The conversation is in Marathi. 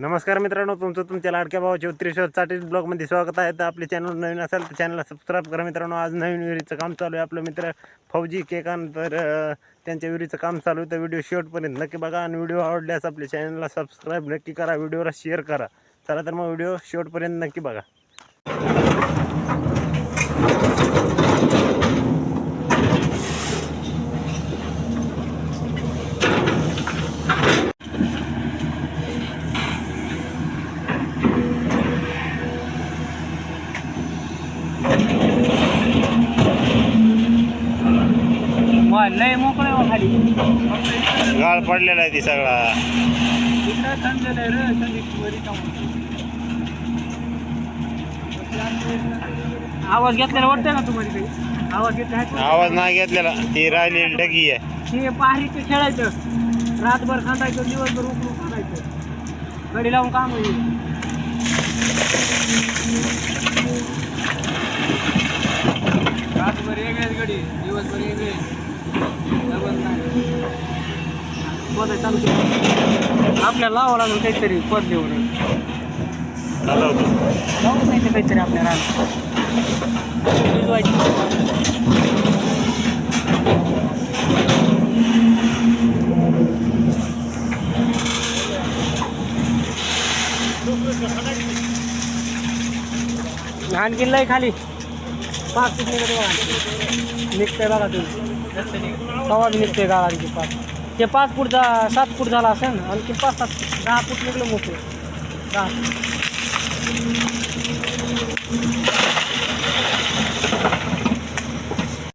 नमस्कार मित्रांनो तुमचं तुमच्या लाडक्या भावाचे उत्तरेश्वर चाटीस ब्लॉगमध्ये स्वागत आहे. तर आपले चॅनल नवीन असेल तर चॅनलला सबस्क्राईब करा मित्रांनो. आज नवीन विहिरीचं काम चालू आहे. आपलं मित्र फौजी केकान तर त्यांच्या विहिरीचं काम चालू आहे. तर व्हिडिओ शेवटपर्यंत नक्की बघा आणि व्हिडिओ आवडल्यास आपल्या चॅनलला सबस्क्राईब नक्की करा. व्हिडिओला शेअर करा. चला तर मग व्हिडिओ शेवटपर्यंत नक्की बघा. लय मोकळे हो खाली. गाळ पडलेला आहे ती सगळा. इकडं थंडलेलं आहे रे थंडीत वरी जाऊन. आवाज घेतलेला वाटतंय ना तुम्हाला काही? आवाज घेतला आहे का? आवाज नाही घेतलेला ती राहिलेली डगी आहे. हे पाहरीचं खेळायचं. रातभर खांदायचं दिवसभर उकळून खांदायचं. गडी लावून काम होईल रातभर वेगळेच गडी दिवसभर वेगळे. डबल पद चालू केलं. आपल्याला लावावं लागेल काहीतरी पद देऊन. लावून नाही ते काहीतरी आपल्या रान लहान किल्ला आहे खाली. पाच फूट निघते बघा तुम्ही. कवा निघते गाळा पाच. ते पाच फूट जा सात फूट झाला असेल ना आणखी पाच सात दहा फूट निघलं मोकळं. दहा